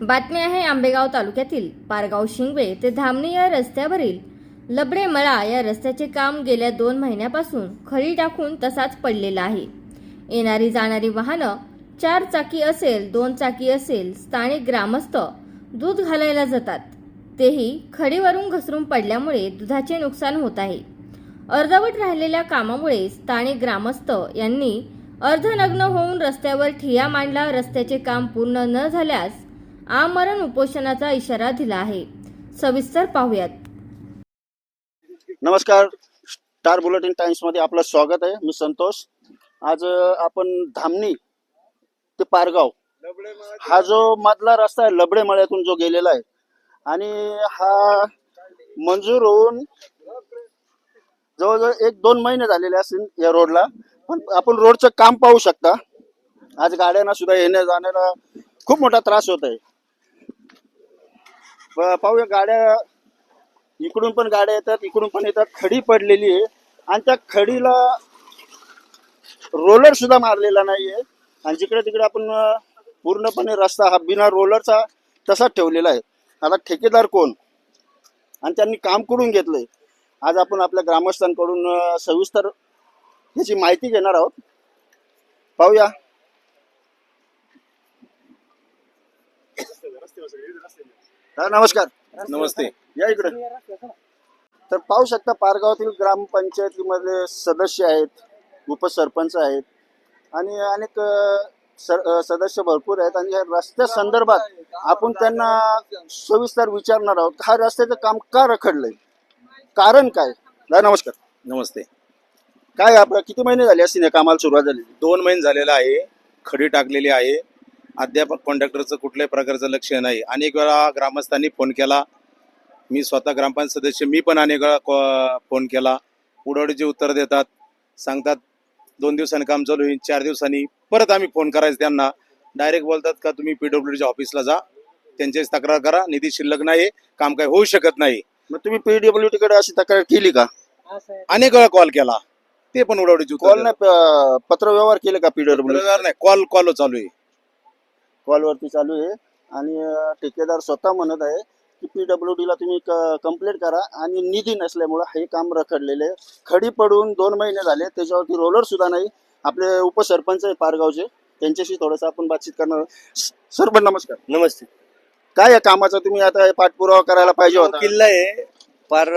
बातमी आहे आंबेगाव तालुक्यातील पारगाव शिंगवे ते धामणी या रस्त्यावरील लबडे मळा या रस्त्याचे काम गेल्या दोन महिन्यापासून खळी टाकून तसाच पडलेला आहे. येणारी जाणारी वाहनं चार चाकी असेल दोन चाकी असेल स्थानिक ग्रामस्थ दूध घालायला जातात. तेही खडीवरून घसरून पडल्यामुळे दुधाचे नुकसान होत आहे. अर्धवट राहिलेल्या कामामुळे स्थानिक ग्रामस्थ यांनी अर्धनग्न होऊन रस्त्यावर ठिया मांडला रस्त्याचे काम पूर्ण न झाल्यास आमरण उपोषणाचा इशारा दिला आहे. सविस्तर पाहूयात. नमस्कार. स्टार बुलेटिन टाइम्समध्ये आपलं स्वागत आहे. मी संतोष. आज आपण धामणी ते पारगाव हा जो मधला रस्ता आहे लबडे मळ्यातून जो गेलेला आहे आणि हा मंजूर होऊन जवळजवळ एक दोन महिने झालेले असतील या रोडला पण आपण रोडचं काम पाहू शकता. आज गाड्यांना सुद्धा येण्या जाण्याला खूप मोठा त्रास होत आहे. पाहूया गाड्या इकडून पण गाड्या येतात इकडून पण येतात. खडी पडलेली आहे. आणि त्या खडीला रोलर सुद्धा मारलेला नाहीये. आणि जिकडे तिकडे आपण पूर्णपणे रस्ता हा बिना रोलरचा तसाच ठेवलेला आहे. आता ठेकेदार कोण? आणि त्यांनी काम करून घेतलंय? आज आपण आपल्या ग्रामस्थांकडून सविस्तर याची माहिती घेणार आहोत. पाहूया. हा, नमस्कार. नमस्ते. या इकडे. तर पाहू शकता पारगावातील ग्रामपंचायतीमध्ये सदस्य आहेत उपसरपंच आहेत आणि अनेक अ, सर- अ, सदस्य भरपूर आहेत आणि या रस्त्या संदर्भात आपण त्यांना सविस्तर विचारणार आहोत. हा रस्त्याचं काम का रखडलंय? कारण काय? दादा नमस्कार. नमस्ते. काय आपलं किती महिने झाले असतील या कामाला सुरुवात झाली दोन महिने झालेला आहे. खडी टाकलेली आहे. अद्याप कॉन्ट्रॅक्टरचं कुठल्याही प्रकारचं लक्ष नाही. अनेक वेळा ग्रामस्थांनी फोन केला. मी स्वतः ग्रामपंचायत सदस्य मी पण अनेक वेळा कॉ- फोन केला. उडवडीचे उत्तर देतात. सांगतात दोन दिवसांनी काम चालू होईल चार दिवसांनी. परत आम्ही फोन करायचं त्यांना. डायरेक्ट बोलतात का तुम्ही पीडब्ल्यूडीच्या ऑफिसला जा. त्यांच्याशी तक्रार करा. निधी शिल्लक नाही काम काही होऊ शकत नाही. मग तुम्ही पीडब्ल्यूडी कडे अशी तक्रार केली का? अनेक वेळा कॉल केला. ते पण उडवडीचे कॉल नाही प- पत्र व्यवहार केले का पीडब्ल्यू. नाही. कॉल कॉल चालू आहे. कॉलवरती चालू आहे. आणि ठेकेदार स्वतः म्हणत आहे की पीडब्ल्यू ला तुम्ही कंप्लेंट करा आणि निधी नसल्यामुळे हे काम रखडलेले आहे. खडी पडून दोन महिने झाले त्याच्यावरती रोलर सुद्धा नाही. आपले उपसरपंच आहे पारगावचे त्यांच्याशी थोडंसं आपण बातचीत करणार आहोत. स- सर पण नमस्कार. नमस्ते. काय या कामाचा तुम्ही आता पाठपुरावा करायला पाहिजे होता? किल्ला आहे. फार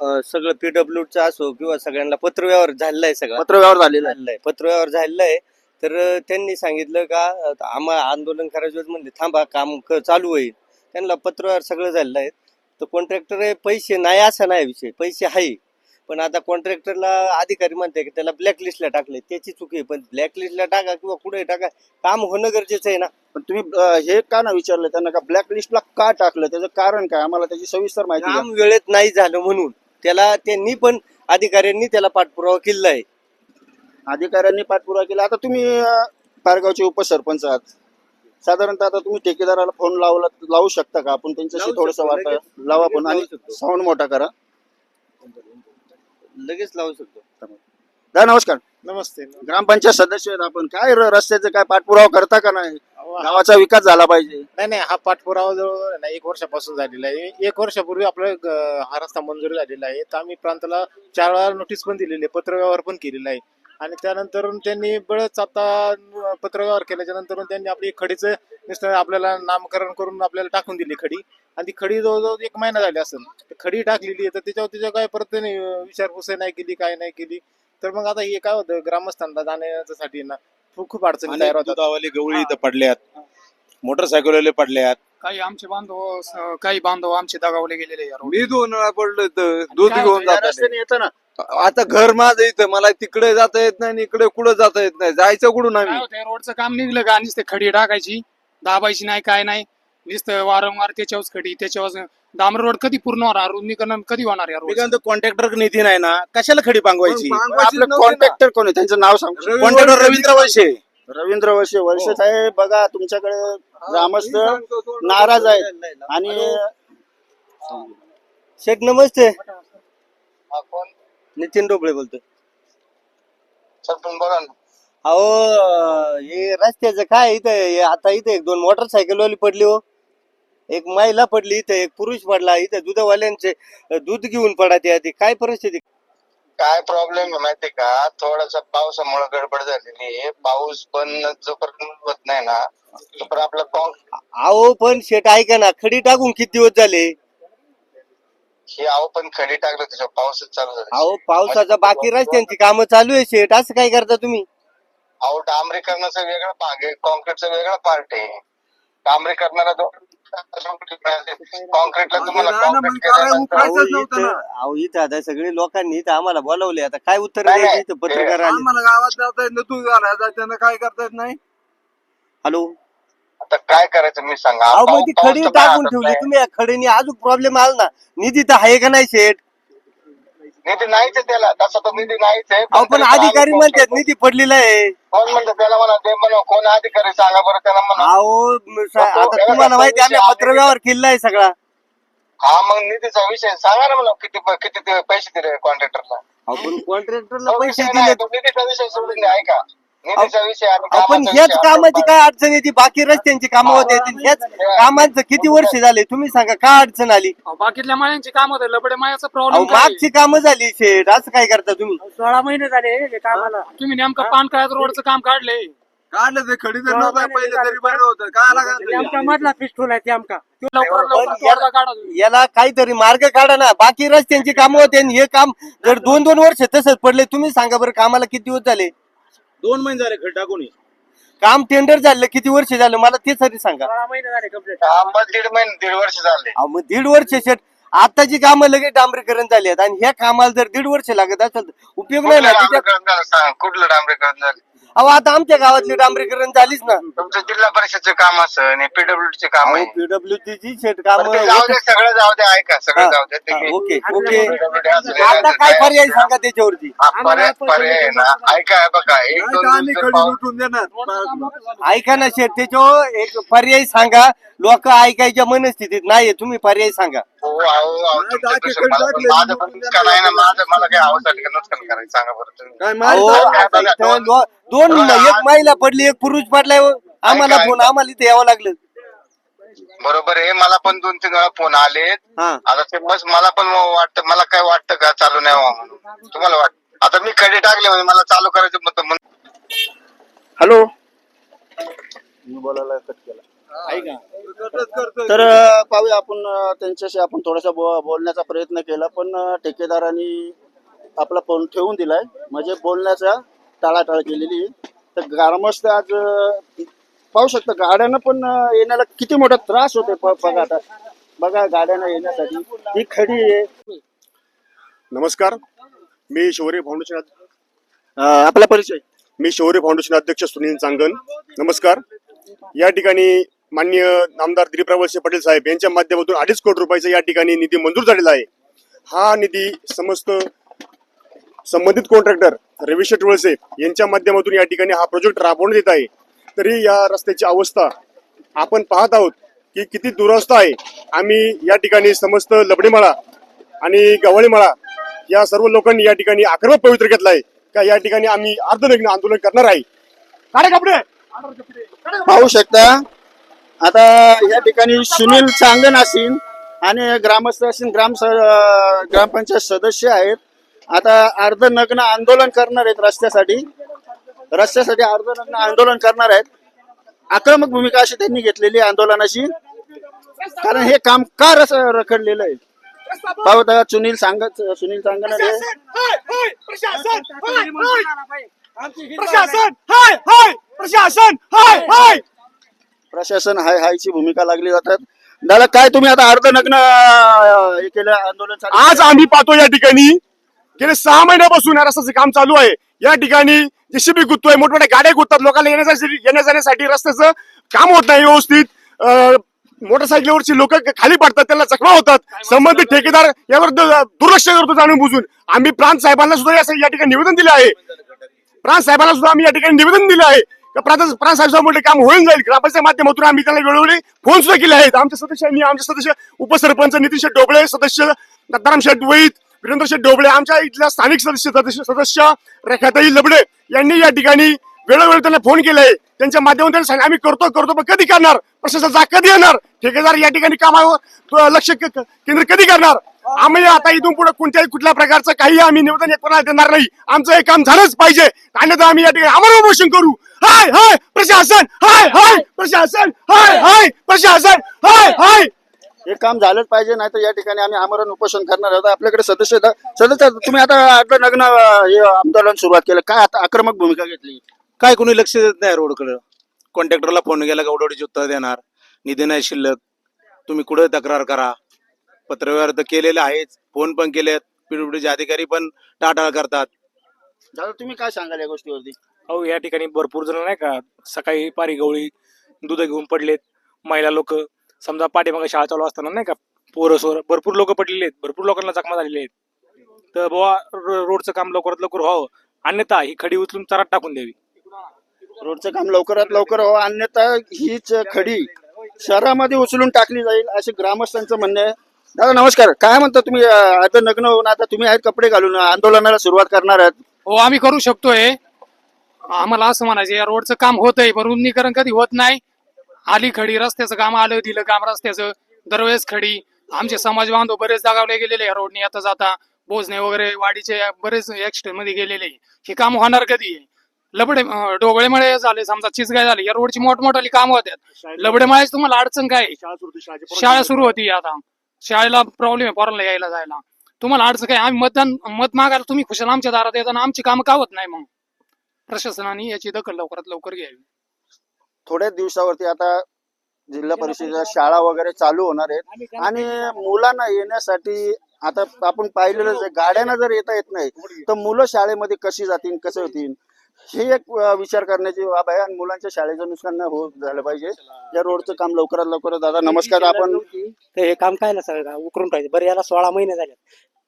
अ, सगळं पीडब्ल्यूचा असो किंवा सगळ्यांना पत्रव्यवहार झालेला आहे सगळा. पत्रव्यवहार झालेला आहे. झालेला आहे. पत्रव्यवहार झालेला आहे. तर त्यांनी सांगितलं का आम्हाला आंदोलन करायचं म्हणजे थांबा काम क- चालू होईल. त्यांना पत्रव्यवहार सगळं झालेलं आहे. तर कॉन्ट्रॅक्टर पैसे नाही असा नाही विषय. पैसे आहे. पण आता कॉन्ट्रॅक्टरला अधिकारी म्हणते की त्याला ब्लॅकलिस्टला टाकले त्याची चुकी आहे. पण ब्लॅकलिस्टला टाका किंवा कुठे टाका काम होणं गरजेचं आहे ना. पण तुम्ही अं, हे का ना विचारलं त्यांना का ब्लॅक लिस्टला का टाकलं? त्याचं कारण काय? आम्हाला त्याची सविस्तर माहिती द्या. काम वेळेत नाही झालं म्हणून. त्याला त्यांनी पण अधिकाऱ्यांनी त्याला पाठपुरावा केलेला आहे. अधिकाऱ्यांनी पाठपुरावा केला. आता तुम्ही पारगावचे उपसरपंच आहात. साधारणतः आता तुम्ही ठेकेदाराला फोन लावला लावू शकता का? आपण त्यांच्याशी लावू थोडस शकतो, वार्ता लगेच. लावा पण आणि लावू शकतो. साऊंड मोठा करा. लगेच लावू शकतो. दा नमस्कार. नमस्ते. ग्रामपंचायत सदस्य आहेत आपण. काय र- रस्त्याचं काय पाठपुरावा करता का नाही? गावाचा विकास झाला पाहिजे. नाही नाही हा पाठपुरावा जवळ आहे ना एक वर्षापासून झालेला आहे. एक वर्षापूर्वी आपला हा रस्ता मंजूर झालेला आहे. तर आम्ही प्रांताला चार वेळा नोटीस पण दिलेली आहे पत्रव्यवहार पण केलेला आहे. आणि त्यानंतर त्यांनी बळच आता पत्रव्यवहार केल्याच्यानंतर त्यांनी आपली खडीचं नुसतं आपल्याला नामकरण करून आपल्याला टाकून दिली खडी. आणि ती खडी जवळजवळ एक महिना झाली असेल. तर खडी टाकलेली तर त्याच्यावर तिच्या काय परत त्यांनी विचारपूस नाही केली काय नाही केली. तर मग आता हे काय होतं ग्रामस्थांना जाण्यासाठी ना खूप खूप अडचणी तयार होतात. गवळी इथं पडल्यात. मोटरसायकलवाले पडल्यात. काही आमचे बांधव काही बांधव आमचे दगावले गेलेले. मी दोन वेळा पडलो इथं दूध घेऊन रस्त्याने येतं ना आता घर माझं इथं मला तिकडे जाता येत नाही आणि इकडे कुठं जाता येत नाही. जायचं कुठून काय आम्ही होतंय रोडचं काम निघलं का? नुसते खडी टाकायची दाबायची नाही काय नाही. नुसतं वारंवार त्याच्यावर खडी त्याच्यावर डांबर रोड कधी पूर्ण होणार? रुंदीकरण कधी होणार या रोड कॉन्ट्रॅक्टर निधी नाही ना? कशाला खडी पांगवायची? मग आपलं पांगवायची नव्हती ना. कॉन्ट्रॅक्टर कोण आहे? त्यांचं नाव सांग रवी कॉन्ट्रॅक्टर वळसे रवींद्र वळसे. रवींद्र वर्षे वर्षे हो. साहेब बघा तुमच्याकडे ग्रामस्थ नाराज आहेत. आणि शेठ नमस्ते. नितीन डोबळे बोलतोय. अहो हे रस्त्याचं काय इथं हे आता इथं एक दोन मोटरसायकल वाली पडली हो. एक महिला पडली इथं एक पुरुष पडला इथं दूधवाल्यांचे दूध घेऊन पडा त्या आधी. काय परिस्थिती? काय प्रॉब्लेम आहे माहितीये का? थोडासा पावसामुळे गडबड झालेली आहे. पाऊस पण जोपर्यंत होत नाही ना तोपर्यंत आपला कॉन्क अहो पण शेट ऐका ना खडी टाकून किती दिवस झाले? हे आव पण खडी टाकलं त्याच्या पाऊसच चालू झाला. अहो पावसाचा बाकी रस्त्यांची कामं चालू आहे शेट असं काय करता तुम्ही? अहो डांबरीकरणाचा वेगळा भाग आहे कॉन्क्रीटचा वेगळा पार्ट आहे. डांबरीकरणाला कॉन्क्रीटला तुम्हाला केल्यानंतर अहो इथं अहो इथं आता सगळे लोकांनी इथं आम्हाला बोलावले. आता काय उत्तर नाही, द्यायचं नाही. इथं पत्रकार आले आम्हाला गावात जाता येत नाही तू त्यांना काय करता येत नाही? हॅलो? आता काय करायचं मी सांगा? अहो मग पाऊस- ती पाऊस खडी तर टाकून ठेवली. तुम्ही या खडीने? अजून प्रॉब्लेम आला ना. निधी तर आहे का नाही शेट निधी नाहीच आहे त्याला. तसा तो निधी नाहीच आहे अहो पण तरी अधिकारी आम्ही म्हणतात निधी पडलेला आहे. कोण म्हणतं त्याला म्हणा ते म्हणा कोण अधिकारी सांगा बरं त्याला म्हणा. अहो म- सा- आता तुम्हाला माहिती आहे, आम्ही पत्रव्यवहार केलेला आहे सगळा. हा मग निधीचा विषय सांगा ना मला किती प- किती ते पैसे दिले कॉन्ट्रॅक्टरला आपण कॉन्ट्रॅक्टरला पैसे दिले निधीचा विषय सोडून द्या ऐका. निधीचा विषय आणि आपण कामाचा ह्याच विषय कामाची आपण काय अडचण येते बाकी रस्त्यांची कामं होते ह्याच कामांचं किती वर्ष झाले तुम्ही सांगा काय अडचण आली? अहो, बाकीतल्या माळ्यांची काम होते लबडे मायाचा अहो प्रॉब्लेम मागची कामं झाली शेठ असं काय करता तुम्ही? सोळा महिने झाले हे कामाला. तुम्ही नेमकं पान काळ्यात रोडचं काम काढले. काढलं ते खडी तर नव्हतं पहिले तरी बरं होतं. काय ते आमचा मधला पिस्तूल आहे ते आमका. लवकर पण तोडगा काढा तुम्ही. याला काहीतरी मार्ग काढा ना. बाकी रस्त्यांची कामं होते आणि हे काम जर दोन दोन वर्ष तसंच पडले तुम्ही सांगा बरं कामाला किती दिवस झाले? दोन महिने झाले खडी टाकून काम टेंडर झालं किती वर्ष झालं? मला ते तरी सांगा. सोळा महिने झाले दीड महिने दीड वर्ष झाले. अहो, मग दीड वर्ष शेट. आताची कामं लगेच डांबरीकरण झाली आहेत आणि ह्या कामाला जर दीड वर्ष लागत असेल तर उपयोग नाही कुठलं ना त्याच्यात डांबरीकरण झालं सांग कुठलं डांबरीकरण झालं? अहो आता आमच्या गावातली डांबरीकरण झालीच ना. तुमचं जिल्हा परिषदचे काम असं पीडब्ल्यू चे काम आहे. पीडब्ल्यूडी ची शेट काम बरं, ते जाऊ दे सगळं जाऊ दे ऐका सगळं जाऊ दे ते ओके ओके. PWD असं आता काय. पर्याय सांगा त्याच्यावरती? हा, पर्याय पर्याय आहे ना. ऐका हे बघा एक दोन आम्ही पाऊस लुटून देणार. ऐका ना शेट त्याच्यावर एक पर्याय सांगा. लोक ऐकायच्या मनस्थितीत नाहीये तुम्ही पर्याय सांगा. हो अहो अहो नाही, तुमच्या टाकी दुसरं- मला पण- टाकली, माझं पण मग नुकसान आहे ना माझं मला काय आवाज आली का नुकसान करायचं सांगा बरं तुम्ही. काय अहो माहिती काय आता बघा, इथं दोन- लो- दोन एक महिला पडली एक पुरुष पडलाय हो. आम्हाला फोन. आम्हाला इथे यावं लागलं. बरोबर आहे मला पण दोन तीन वेळा फोन आलेत. हा. आता ते बस मला पण वाटतं मला काय वाटतं का चालू नाही व्हावं म्हणून. तुम्हाला वाटतं आता मी खडी टाकले म्हणजे मला चालू करायचं म्हणतं म्हणून हॅलो? मी बोलायला कट केला. तर अं, पाहूया आपण अं, त्यांच्याशी आपण थोडासा बो बोलण्याचा प्रयत्न केला पण अं, ठेकेदारांनी आपला फोन ठेवून दिलाय. म्हणजे बोलण्याचा टाळाटाळ केलेली आहे. तर ग्रामस्थ आज अं, पाहू शकता गाड्यांना पण अं, येण्याला किती मोठा त्रास होतोय प- बघा आता. बघा गाड्यांना येण्यासाठी. ही खडी आहे. नमस्कार. मी शौर्य फाउंडेशन अं, आपला परिचय. मी शौर्य फाउंडेशन अध्यक्ष सुनील चांगन. नमस्कार. या ठिकाणी माननीय नामदार दिलीपराव वळसे पाटील साहेब यांच्या माध्यमातून अडीच कोटी रुपयाचा या ठिकाणी निधी मंजूर झालेला आहे. हा निधी समस्त संबंधित कॉन्ट्रॅक्टर रविश टुळसे यांच्या माध्यमातून या ठिकाणी हा प्रोजेक्ट राबवण्यात येत आहे. तरी या रस्त्याची अवस्था आपण पाहत आहोत की किती दुरवस्था आहे. आम्ही या ठिकाणी समस्त लबडीमाळा आणि गव्हाळीमाळा या सर्व लोकांनी या ठिकाणी आक्रमक पवित्र घेतला आहे का या ठिकाणी आम्ही अर्धनग्न आंदोलन करणार आहे. पाहू शकता. आता या ठिकाणी सुनील चांगन असेल आणि ग्रामस्थ असेल ग्राम ग्रामपंचायत सदस्य आहेत. आता अर्धनग्न आंदोलन करणार आहेत रस्त्यासाठी. रस्त्यासाठी अर्धनग्न आंदोलन करणार आहेत. आक्रमक भूमिका अशी त्यांनी घेतलेली आहे आंदोलनाची. कारण हे काम का रस रखडलेलं आहे? पाहू आता सुनील सांगत सुनील सांगणार आहे. प्रशासन! हाय हाय प्रशासन! हाय हाय! प्रशासन! हाय हायची भूमिका लागली जातात. दादा काय तुम्ही आता अर्धनग्न अं, हे केलं आंदोलन आज आम्ही पाहतो या ठिकाणी. गेले सहा महिन्यापासून या रस्त्याचं काम चालू आहे. या ठिकाणी जेसीबी गुततोय मोठमोठ्या गाड्या गुततात लोकांना येण्यासाठी येण्या जाण्यासाठी रस्त्याचं काम होत नाही व्यवस्थित. मोटरसायकलवरची लोक खाली पडतात त्यांना जखमा होतात. संबंधित ठेकेदार यावर दुर्लक्ष करतो जाणून बुजून आम्ही प्रांत साहेबांना सुद्धा या ठिकाणी निवेदन दिले आहे. प्रांत साहेबांना सुद्धा आम्ही या ठिकाणी निवेदन दिलं आहे. प्रांत प्रांत साहेब मोठे काम होऊन जाईल. ग्रामपंचायत माध्यमातून आम्ही त्यांना वेळोवेळी फोन सुद्धा केले आहेत. आमच्या सदस्यांनी आमचे सदस्य उपसरपंच नितीन शेठ डोबळे सदस्य दत्ताराम शेठ वैद वीरेंद्र डोबळे आमच्या इथल्या स्थानिक सदस्य सदस्य रेखाताई लबडे यांनी या ठिकाणी वेळोवेळी त्यांना फोन केलाय. त्यांच्या माध्यमातून त्यांनी सांगितलं आम्ही करतो करतो पण कधी करणार? प्रशासन जा कधी येणार? ठेकेदार या ठिकाणी कामावर लक्ष केंद्र कधी करणार? आम्ही आता इथून पुढे कोणत्याही कुठल्या प्रकारचं काही आम्ही निवेदन कोणाला देणार नाही. आमचं हे काम झालंच पाहिजे. आणि आम्ही या ठिकाणी आम्हाला उपोषण करू. हाय हाय प्रशासन! हाय हाय प्रशासन! हाय हाय प्रशासन! हाय हाय हे काम झालंच पाहिजे नाही तर या ठिकाणी आम्ही आमरण उपोषण करणार आहोत. आपल्याकडे सदस्य आहेत. सदस्य तुम्ही आता आता नग्न अं, हे आंदोलन सुरुवात केलं. काय आता आक्रमक भूमिका घेतली? काय कोणी लक्ष देत नाही रोडकडे? कॉन्ट्रॅक्टरला फोन केला का उडवडीची उत्तर देणार? निधी नाही शिल्लक. तुम्ही कुठे तक्रार करा? पत्रव्यवहार तर केलेले आहेच. फोन पण केलेत. पीडब्ल्यूडीचे अधिकारी पण टाटाळ करतात. दादा तुम्ही काय सांगाल या गोष्टीवरती? अहो या ठिकाणी भरपूर जण नाही का सकाळी पारी गवळी दूध घेऊन पडलेत. महिला लोक समजा पाठीमागे शाळा चालू असताना नाही का पोरं सोर भरपूर लोक पडलेले आहेत भरपूर लोकांना जखमा झालेले आहेत. तर बाबा रो- रोडचं काम लवकरात लवकर व्हावं. अन्यथा ही खडी उचलून चरात टाकून द्यावी. रोडचं काम लवकरात लवकर व्हावं अन्यथा हीच खडी शहरामध्ये उचलून टाकली जाईल असे ग्रामस्थांचं म्हणणं आहे. दादा नमस्कार. काय म्हणता तुम्ही? आता नग्न होऊन आता तुम्ही आहेत कपडे घालून आंदोलनाला सुरुवात करणार आहात. हो आम्ही करू शकतोय. आम्हाला असं म्हणायचं या रोडचं काम होतंय पण रुंदीकरण कधी होत नाही. आली खडी रस्त्याचं काम आलं दिलं काम रस्त्याचं. दरवेळेस खडी आमचे समाज बांधव बरेच दगावले गेलेले या रोडने आता जाता बोजणे वगैरे वाडीचे बरेच ऍक्सिडेंटमध्ये गेलेले हे काम होणार कधी लबडे अं, डोबळेमळे झाले समजा चिचगाय झाले या रोडची मोठमोठाली काम होत्यात. लबडेमळ्याची तुम्हाला अडचण काय? शाळा सुरू होती आता. शाळेला प्रॉब्लेम आहे पोरांना यायला जायला. तुम्हाला अडचण काय? आम्ही मतदान मत मागायला तुम्ही खुशाल आमच्या दारात येताना आमची कामं का होत नाही मग? प्रशासनाने याची दखल लवकरात लवकर घ्यावी. थोड्याच दिवसावरती आता जिल्हा परिषदेच्या शाळा वगैरे चालू होणार आहेत. आणि मुलांना येण्यासाठी आता आपण पाहिलेलंच आहे गाड्यांना जर येता येत नाही तर मुलं शाळेमध्ये कशी जातील कसे होतील? हे एक विचार करण्याची बाब आहे आणि मुलांच्या शाळेचं नुकसान नाही होत झालं पाहिजे. या रोडचं काम लवकरात लवकर दादा नमस्कार. आपण हे काम काय ना सगळं? उकरून पाहिजे बरं याला सोळा महिने झाले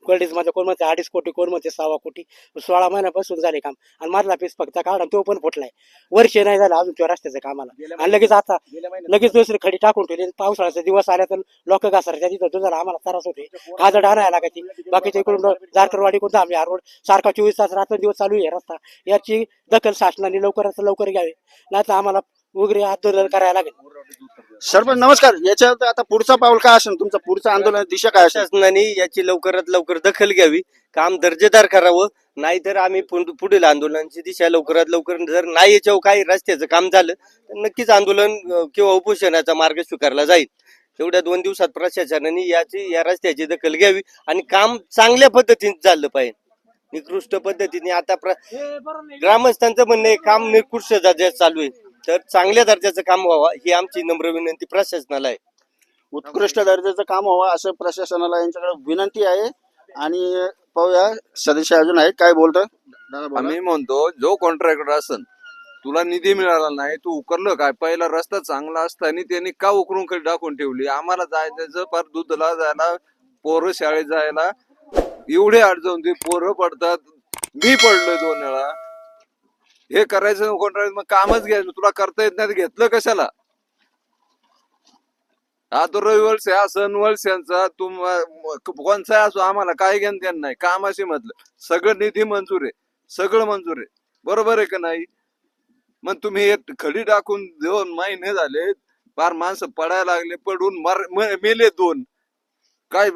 कॉलेजमध्ये कोण म्हणते अडीच कोटी कोण म्हणते सव्वा कोटी सोळा महिन्यापासून झाले काम. आणि मधला पीस फक्त काढा तो पण फुटलाय. वर्ष नाही झालं अजून त्या रस्त्याच्या कामाला. आणि लगेच आता लगेच दुसरी खडी टाकून ठेवली पावसाळ्याचा दिवस आल्या तर लोक घासायच्या तिथं दुधाला आम्हाला त्रास होते काजड आणायला लागायची. बाकीच्या इकडून जारकरवाडी कोणता आम्ही हा रोड सारखा चोवीस तास रात्र दिवस चालू आहे रस्ता. याची दखल शासनाने लवकरात लवकर घ्यावी. नाही तर आम्हाला उग्र आंदोलन करायला लागेल. सरपंच नमस्कार. याच्यात आता पुढचा पाऊल काय असेल? तुमचा पुढचा आंदोलन दिशा काय असेल? शासनाने याची लवकरात लवकर दखल घ्यावी. काम दर्जेदार करावं. नाहीतर आम्ही पुढ- पुढील आंदोलनाची दिशा लवकरात लवकर जर नाही याच्यावर काही रस्त्याचं काम झालं तर नक्कीच आंदोलन अं, किंवा उपोषणाचा मार्ग स्वीकारला जाईल. एवढ्या दोन दिवसात प्रशासनाने याची या रस्त्याची दखल घ्यावी आणि काम चांगल्या पद्धतीने झालं पाहिजे. निकृष्ट पद्धतीने आता प्र ग्रामस्थांचं म्हणणं आहे काम निकृष्ट चालू आहे. तर चांगल्या दर्जाचं काम व्हावं ही आमची नम्र विनंती प्रशासनाला आहे. उत्कृष्ट दर्जाचं काम व्हावं असं प्रशासनाला यांच्याकडे विनंती आहे. आणि पाहूया सदस्य अजून आहेत. काय बोलतोय दादा बोला. आम्ही म्हणतो जो कॉन्ट्रॅक्टर असन तुला निधी मिळाला नाही तू उकरलं काय? पहिला रस्ता चांगला असताना त्यांनी का उकरून खाली टाकून ठेवली? आम्हाला जायचं फार दूधला जायला पोरं शाळेत जायला. एवढे अडचण ते पोरं पडतात. मी पडलोय दोन वेळा. हे करायचं कॉन्ट्रॅक्ट मग कामच घ्यायचं. तुला करता येत नाही घेतलं कशाला? हा तो रविवळसे हा सण यांचा तुम कोणचा असो आम्हाला काय घेणं त्यांना नाही. कामाशी म्हटलं. सगळं निधी मंजूर आहे. सगळं मंजूर आहे. बरोबर आहे का नाही? मग तुम्ही हे खडी टाकून दोन महिने झाले फार माणसं पडायला लागले पडून मार मेले दोन. काय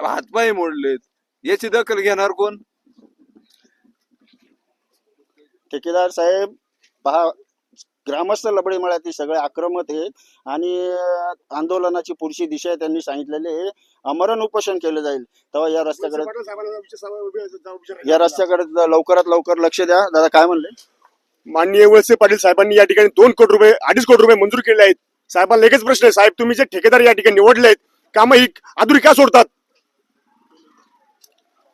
हातपाय मोडलेत. याची दखल घेणार कोण? ठेकेदार साहेब पहा ग्रामस्थ लबडे मळ्यातील सगळे आक्रमक आहेत आणि आंदोलनाची पुढची दिशा आहे त्यांनी सांगितलेली आहे. अमरण उपोषण केलं जाईल. तेव्हा या रस्त्याकडे या रस्त्याकडे लवकरात लवकर लक्ष द्या. दादा काय म्हणले? माननीय वळसे पाटील साहेबांनी या ठिकाणी दोन कोटी रुपये अडीच कोटी रुपये मंजूर केले आहेत. साहेबांना लगेच प्रश्न आहे साहेब तुम्ही जे ठेकेदार या ठिकाणी निवडले आहेत कामं ही अधुरी का सोडतात?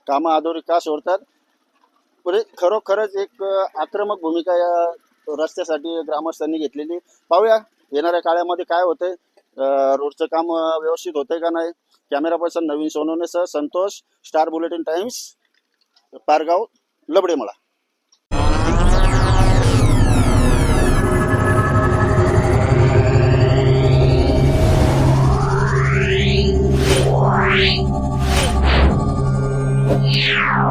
कामं अधोरी का सोडतात? पुढे खरोखरच एक आक्रमक भूमिका या रस्त्यासाठी ग्रामस्थांनी घेतलेली पाहूया येणाऱ्या काळामध्ये काय होतंय रोडचं काम व्यवस्थित होतंय का नाही. Camera person Navin Sonone sir Santosh star bulletin times Pargaon Labdemala Yeah.